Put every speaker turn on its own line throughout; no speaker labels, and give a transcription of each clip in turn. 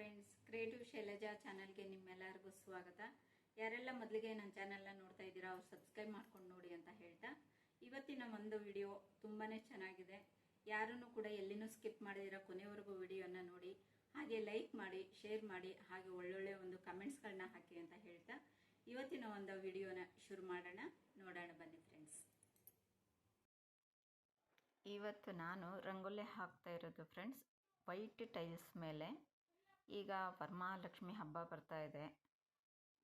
Friends creative Shailaja ಚಾನಲ್ಗೆ ನಿಮ್ಮೆಲ್ಲರಿಗೂ ಸ್ವಾಗತ. ಯಾರೆಲ್ಲ ಮೊದಲಿಗೆ ನನ್ನ ಚಾನೆಲ್ನ ನೋಡ್ತಾ ಇದ್ದೀರಾ, ಅವ್ರು ಸಬ್ಸ್ಕ್ರೈಬ್ ಮಾಡ್ಕೊಂಡು ನೋಡಿ ಅಂತ ಹೇಳ್ತಾ. ಇವತ್ತಿನ ಒಂದು ವಿಡಿಯೋ ತುಂಬಾನೇ ಚೆನ್ನಾಗಿದೆ. ಯಾರನ್ನು ಕೂಡ ಎಲ್ಲಿನೂ ಸ್ಕಿಪ್ ಮಾಡಿದಿರ ಕೊನೆವರೆಗೂ ವಿಡಿಯೋನ ನೋಡಿ, ಹಾಗೆ ಲೈಕ್ ಮಾಡಿ ಶೇರ್ ಮಾಡಿ, ಹಾಗೆ ಒಳ್ಳೊಳ್ಳೆ ಒಂದು ಕಮೆಂಟ್ಸ್ಗಳನ್ನ ಹಾಕಿ ಅಂತ ಹೇಳ್ತಾ. ಇವತ್ತಿನ ಒಂದು ವಿಡಿಯೋನ ಶುರು ಮಾಡೋಣ, ನೋಡೋಣ ಬನ್ನಿ ಫ್ರೆಂಡ್ಸ್ ಇವತ್ತು ನಾನು ರಂಗೋಲಿ ಹಾಕ್ತಾ ಇರೋದು ಫ್ರೆಂಡ್ಸ್ ವೈಟ್ ಟೈಲ್ಸ್ ಮೇಲೆ. ಈಗ ವರಮಹಾಲಕ್ಷ್ಮಿ ಹಬ್ಬ ಬರ್ತಾ ಇದೆ.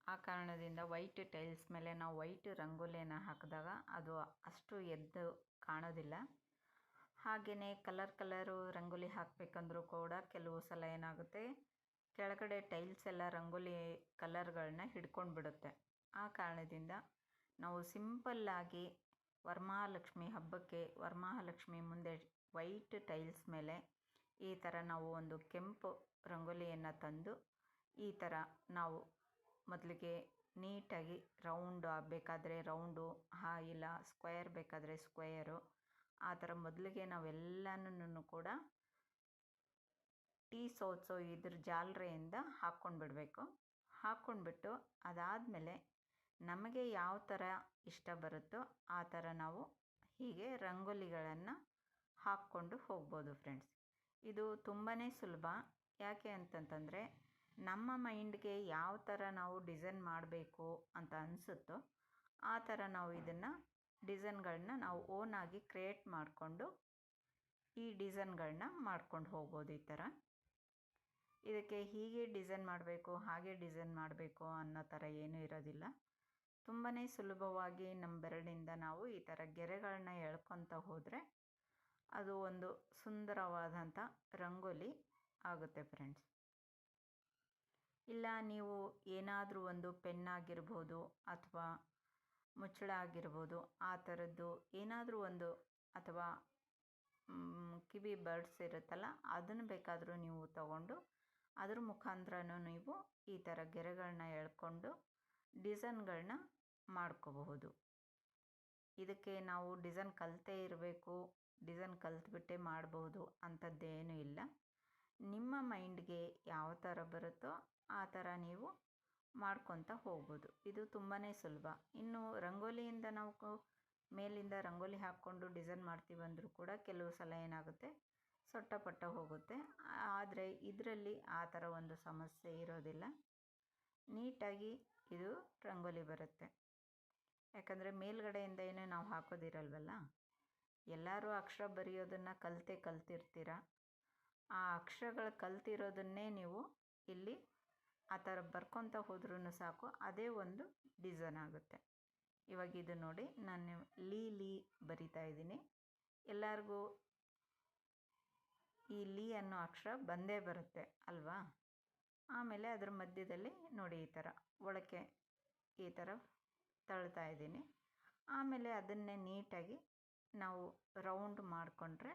ಆ ಕಾರಣದಿಂದ ವೈಟ್ ಟೈಲ್ಸ್ ಮೇಲೆ ನಾವು ವೈಟ್ ರಂಗೋಲಿಯನ್ನು ಹಾಕಿದಾಗ ಅದು ಅಷ್ಟು ಎದ್ದು ಕಾಣೋದಿಲ್ಲ. ಹಾಗೆಯೇ ಕಲರ್ ಕಲರು ರಂಗೋಲಿ ಹಾಕಬೇಕಂದ್ರೂ ಕೂಡ ಕೆಲವು ಸಲ ಏನಾಗುತ್ತೆ, ಕೆಳಗಡೆ ಟೈಲ್ಸ್ ಎಲ್ಲ ರಂಗೋಲಿ ಕಲರ್ಗಳನ್ನ ಹಿಡ್ಕೊಂಡು ಬಿಡುತ್ತೆ ಆ ಕಾರಣದಿಂದ ನಾವು ಸಿಂಪಲ್ಲಾಗಿ ವರಮಹಾಲಕ್ಷ್ಮಿ ಹಬ್ಬಕ್ಕೆ ವರಮಹಾಲಕ್ಷ್ಮಿ ಮುಂದೆ ವೈಟ್ ಟೈಲ್ಸ್ ಮೇಲೆ ಈ ಥರ ನಾವು ಒಂದು ಕೆಂಪು ರಂಗೋಲಿಯನ್ನು ತಂದು, ಈ ಥರ ನಾವು ಮೊದಲಿಗೆ ನೀಟಾಗಿ ರೌಂಡ್ ಬೇಕಾದರೆ ರೌಂಡು ಹಾ ಇಲ್ಲ ಸ್ಕ್ವೇರ್ ಬೇಕಾದರೆ ಸ್ಕ್ವೇರು ಆ ಥರ ಮೊದಲಿಗೆ ನಾವೆಲ್ಲನೂ ಕೂಡ ಟೀ ಸೋಸು ಇದ್ರ ಜಾಲರೆಯಿಂದ ಹಾಕ್ಕೊಂಡು ಬಿಡಬೇಕು ಹಾಕ್ಕೊಂಡ್ಬಿಟ್ಟು ಅದಾದಮೇಲೆ ನಮಗೆ ಯಾವ ಥರ ಇಷ್ಟ ಬರುತ್ತೋ ಆ ಥರ ನಾವು ಹೀಗೆ ರಂಗೋಲಿಗಳನ್ನು ಹಾಕ್ಕೊಂಡು ಹೋಗ್ಬೋದು ಫ್ರೆಂಡ್ಸ್ ಇದು ತುಂಬಾ ಸುಲಭ. ಯಾಕೆ ಅಂತಂತಂದರೆ ನಮ್ಮ ಮೈಂಡ್ಗೆ ಯಾವ ಥರ ನಾವು ಡಿಸೈನ್ ಮಾಡಬೇಕು ಅಂತ ಅನಿಸುತ್ತೋ ಆ ಥರ ನಾವು ಇದನ್ನು ಡಿಸೈನ್ಗಳನ್ನ ನಾವು ಓನಾಗಿ ಕ್ರಿಯೇಟ್ ಮಾಡಿಕೊಂಡು ಈ ಡಿಸೈನ್ಗಳನ್ನ ಮಾಡ್ಕೊಂಡು ಹೋಗ್ಬೋದು ಈ ಥರ ಇದಕ್ಕೆ ಹೀಗೆ ಡಿಸೈನ್ ಮಾಡಬೇಕು, ಹಾಗೆ ಡಿಸೈನ್ ಮಾಡಬೇಕು ಅನ್ನೋ ಥರ ಏನೂ ಇರೋದಿಲ್ಲ. ತುಂಬಾ ಸುಲಭವಾಗಿ ನಮ್ಮ ಬೆರಳಿಂದ ನಾವು ಈ ಥರ ಗೆರೆಗಳನ್ನ ಎಳ್ಕೊತ ಹೋದರೆ ಅದು ಒಂದು ಸುಂದರವಾದಂಥ ರಂಗೋಲಿ ಆಗುತ್ತೆ ಫ್ರೆಂಡ್ಸ್. ಇಲ್ಲ, ನೀವು ಏನಾದರೂ ಒಂದು ಪೆನ್ ಆಗಿರ್ಬೋದು ಅಥವಾ ಮುಚ್ಚಳ ಆಗಿರ್ಬೋದು, ಆ ಥರದ್ದು ಏನಾದರೂ ಒಂದು ಅಥವಾ ಕಿವಿ ಬರ್ಡ್ಸ್ ಇರುತ್ತಲ್ಲ, ಅದನ್ನು ಬೇಕಾದರೂ ನೀವು ತಗೊಂಡು ಅದ್ರ ಮುಖಾಂತರನೂ ನೀವು ಈ ಥರ ಗೆರೆಗಳನ್ನ ಎಳ್ಕೊಂಡು ಡಿಸೈನ್ಗಳನ್ನ ಮಾಡ್ಕೋಬಹುದು. ಇದಕ್ಕೆ ನಾವು ಡಿಸೈನ್ ಕಲಿತೇ ಇರಬೇಕು. ಡಿಸೈನ್ ಕಲ್ತ್ಬಿಟ್ಟೆ ಮಾಡಬಹುದು ಅಂಥದ್ದೇನೂ ಇಲ್ಲ. ನಿಮ್ಮ ಮೈಂಡ್ಗೆ ಯಾವ ಥರ ಬರುತ್ತೋ ಆ ಥರ ನೀವು ಮಾಡ್ಕೊತ ಹೋಗ್ಬೋದು. ಇದು ತುಂಬಾ ಸುಲಭ. ಇನ್ನು ರಂಗೋಲಿಯಿಂದ ನಾವು ಮೇಲಿಂದ ರಂಗೋಲಿ ಹಾಕ್ಕೊಂಡು ಡಿಸೈನ್ ಮಾಡ್ತೀವಂದರೂ ಕೂಡ ಕೆಲವು ಸಲ ಏನಾಗುತ್ತೆ ಸೊಟ್ಟ ಪಟ್ಟ ಹೋಗುತ್ತೆ. ಆದರೆ ಇದರಲ್ಲಿ ಆ ಥರ ಒಂದು ಸಮಸ್ಯೆ ಇರೋದಿಲ್ಲ. ನೀಟಾಗಿ ಇದು ರಂಗೋಲಿ ಬರುತ್ತೆ. ಯಾಕಂದರೆ ಮೇಲ್ಗಡೆಯಿಂದ ಏನೇ ನಾವು ಹಾಕೋದಿರಲ್ವಲ್ಲ? ಎಲ್ಲರೂ ಅಕ್ಷರ ಬರೆಯೋದನ್ನು ಕಲಿತೇ ಕಲ್ತಿರ್ತೀರ? ಆ ಅಕ್ಷರಗಳು ಕಲ್ತಿರೋದನ್ನೇ ನೀವು ಇಲ್ಲಿ ಆ ಥರ ಬರ್ಕೊತ ಹೋದ್ರೂ ಸಾಕು, ಅದೇ ಒಂದು ಡಿಸೈನ್ ಆಗುತ್ತೆ. ಇವಾಗ ಇದು ನೋಡಿ, ನಾನು ಲೀ ಲೀ ಬರಿತಾ ಇದ್ದೀನಿ. ಎಲ್ಲರಿಗೂ ಈ ಲೀ ಅನ್ನೋ ಅಕ್ಷರ ಬಂದೇ ಬರುತ್ತೆ, ಅಲ್ವಾ? ಆಮೇಲೆ ಅದರ ಮಧ್ಯದಲ್ಲಿ ನೋಡಿ ಈ ಥರ, ಒಳಕ್ಕೆ ಈ ಥರ ತಳ್ತಾ ಇದ್ದೀನಿ. ಆಮೇಲೆ ಅದನ್ನೇ ನೀಟಾಗಿ ನಾವು ರೌಂಡ್ ಮಾಡಿಕೊಂಡ್ರೆ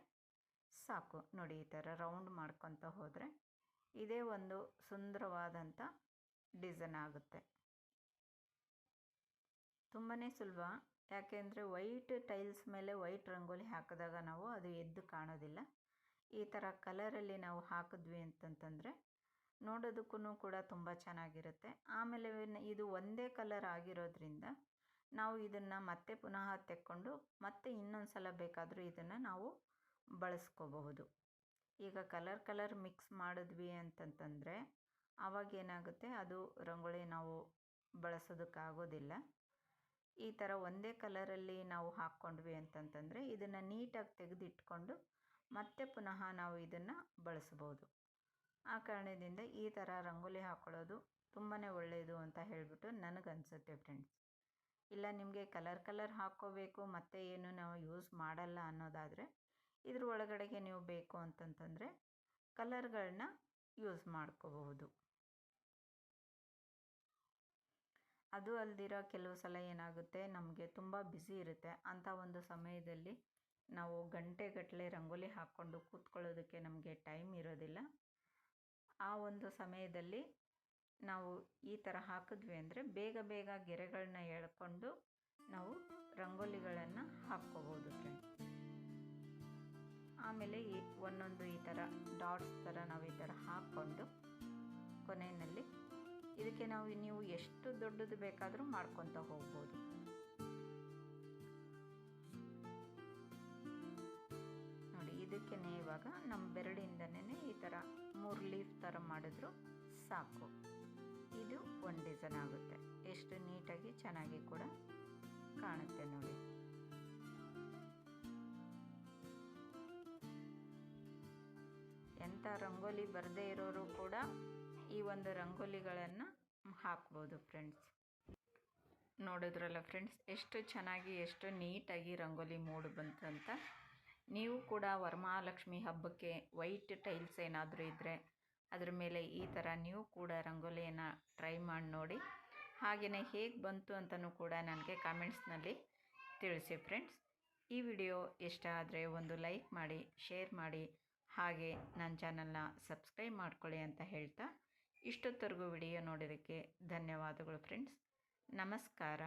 ಸಾಕು. ನೋಡಿ, ಈ ಥರ ರೌಂಡ್ ಮಾಡ್ಕೊತ ಹೋದರೆ ಇದೇ ಒಂದು ಸುಂದರವಾದಂಥ ಡಿಸೈನ್ ಆಗುತ್ತೆ. ತುಂಬಾ ಸುಲಭ. ಯಾಕೆಂದರೆ ವೈಟ್ ಟೈಲ್ಸ್ ಮೇಲೆ ವೈಟ್ ರಂಗೋಲಿ ಹಾಕಿದಾಗ ನಾವು ಅದು ಎದ್ದು ಕಾಣೋದಿಲ್ಲ. ಈ ಥರ ಕಲರಲ್ಲಿ ನಾವು ಹಾಕಿದ್ವಿ ಅಂತಂತಂದರೆ ನೋಡೋದಕ್ಕೂ ಕೂಡ ತುಂಬ ಚೆನ್ನಾಗಿರುತ್ತೆ. ಆಮೇಲೆ ಇದು ಒಂದೇ ಕಲರ್ ಆಗಿರೋದ್ರಿಂದ ನಾವು ಇದನ್ನು ಮತ್ತೆ ಪುನಃ ತೆಕ್ಕೊಂಡು ಮತ್ತೆ ಇನ್ನೊಂದು ಸಲ ಬೇಕಾದರೂ ಇದನ್ನು ನಾವು ಬಳಸ್ಕೋಬಹುದು. ಈಗ ಕಲರ್ ಕಲರ್ ಮಿಕ್ಸ್ ಮಾಡಿದ್ವಿ ಅಂತಂತಂದರೆ ಆವಾಗ ಏನಾಗುತ್ತೆ? ಅದು ರಂಗೋಲಿ ನಾವು ಬಳಸೋದಕ್ಕಾಗೋದಿಲ್ಲ. ಈ ಥರ ಒಂದೇ ಕಲರಲ್ಲಿ ನಾವು ಹಾಕ್ಕೊಂಡ್ವಿ ಅಂತಂತಂದರೆ ಇದನ್ನು ನೀಟಾಗಿ ತೆಗೆದಿಟ್ಕೊಂಡು ಮತ್ತೆ ಪುನಃ ನಾವು ಇದನ್ನು ಬಳಸ್ಬೋದು ಆ ಕಾರಣದಿಂದ ಈ ಥರ ರಂಗೋಲಿ ಹಾಕ್ಕೊಳ್ಳೋದು ತುಂಬಾ ಒಳ್ಳೆಯದು ಅಂತ ಹೇಳಿಬಿಟ್ಟು ನನಗನ್ಸುತ್ತೆ ಫ್ರೆಂಡ್ಸ್ ಇಲ್ಲ ನಿಮಗೆ ಕಲರ್ ಕಲರ್ ಹಾಕ್ಕೋಬೇಕು ಮತ್ತೆ ಏನು ನಾವು ಯೂಸ್ ಮಾಡಲ್ಲ ಅನ್ನೋದಾದರೆ, ಇದ್ರ ಒಳಗಡೆಗೆ ನೀವು ಬೇಕು ಅಂತಂತಂದರೆ ಕಲರ್ಗಳನ್ನ ಯೂಸ್ ಮಾಡ್ಕೋಬಹುದು. ಅದು ಅಲ್ದಿರೋ ಕೆಲವು ಸಲ ಏನಾಗುತ್ತೆ, ನಮಗೆ ತುಂಬ ಬ್ಯುಸಿ ಇರುತ್ತೆ. ಅಂಥ ಒಂದು ಸಮಯದಲ್ಲಿ ನಾವು ಗಂಟೆಗಟ್ಟಲೆ ರಂಗೋಲಿ ಹಾಕ್ಕೊಂಡು ಕೂತ್ಕೊಳ್ಳೋದಕ್ಕೆ ನಮಗೆ ಟೈಮ್ ಇರೋದಿಲ್ಲ. ಆ ಒಂದು ಸಮಯದಲ್ಲಿ ನಾವು ಈ ಥರ ಹಾಕಿದ್ವಿ ಅಂದರೆ ಬೇಗ ಬೇಗ ಗೆರೆಗಳನ್ನ ಎಳ್ಕೊಂಡು ನಾವು ರಂಗೋಲಿಗಳನ್ನು ಹಾಕ್ಕೋಬೋದು ಫ್ರೆಂಡ್ಸ್ ಆಮೇಲೆ ಈ ಒಂದೊಂದು ಈ ಥರ ಡಾಟ್ಸ್ ಥರ ನಾವು ಈ ಥರ ಹಾಕ್ಕೊಂಡು ಕೊನೆಯಲ್ಲಿ ಇದಕ್ಕೆ ನಾವು ನೀವು ಎಷ್ಟು ದೊಡ್ಡದು ಬೇಕಾದರೂ ಮಾಡ್ಕೊತ ಹೋಗ್ಬೋದು. ನೋಡಿ ಇದಕ್ಕೆ ಇವಾಗ ನಮ್ಮ ಬೆರಳಿಂದನೇ ಈ ಥರ ಮೂರು ಲೀಫ್ ಥರ ಮಾಡಿದ್ರು. ಸಾಕು. ಇದು ಒಂದು ಡಿಸೈನ್ ಆಗುತ್ತೆ. ಎಷ್ಟು ನೀಟಾಗಿ ಚೆನ್ನಾಗಿ ಕೂಡ ಕಾಣುತ್ತೆ ನೋಡಿ. ಎಂಥ ರಂಗೋಲಿ ಬರದೇ ಇರೋರು ಕೂಡ ಈ ಒಂದು ರಂಗೋಲಿಗಳನ್ನು ಹಾಕ್ಬೋದು ಫ್ರೆಂಡ್ಸ್. ನೋಡಿದ್ರಲ್ಲ ಫ್ರೆಂಡ್ಸ್, ಎಷ್ಟು ಚೆನ್ನಾಗಿ, ಎಷ್ಟು ನೀಟಾಗಿ ರಂಗೋಲಿ ಮೂಡು ಬಂತಂತ. ನೀವು ಕೂಡ ವರಮಹಾಲಕ್ಷ್ಮಿ ಹಬ್ಬಕ್ಕೆ ವೈಟ್ ಟೈಲ್ಸ್ ಏನಾದರೂ ಇದ್ದರೆ ಅದ್ರ ಮೇಲೆ ಈ ಥರ ನೀವು ಕೂಡ ರಂಗೋಲಿಯನ್ನು ಟ್ರೈ ಮಾಡಿ ನೋಡಿ. ಹಾಗೆಯೇ ಹೇಗೆ ಬಂತು ಅಂತಲೂ ಕೂಡ ನನಗೆ ಕಾಮೆಂಟ್ಸ್ನಲ್ಲಿ ತಿಳಿಸಿ ಫ್ರೆಂಡ್ಸ್. ಈ ವಿಡಿಯೋ ಇಷ್ಟ ಆದರೆ ಒಂದು ಲೈಕ್ ಮಾಡಿ, ಶೇರ್ ಮಾಡಿ, ಹಾಗೆ ನನ್ನ ಚಾನಲ್ನ ಸಬ್ಸ್ಕ್ರೈಬ್ ಮಾಡ್ಕೊಳ್ಳಿ ಅಂತ ಹೇಳ್ತಾ ಇಷ್ಟೊತ್ತರೆಗೂ ವಿಡಿಯೋ ನೋಡಿದ್ದಕ್ಕೆ ಧನ್ಯವಾದಗಳು ಫ್ರೆಂಡ್ಸ್. ನಮಸ್ಕಾರ.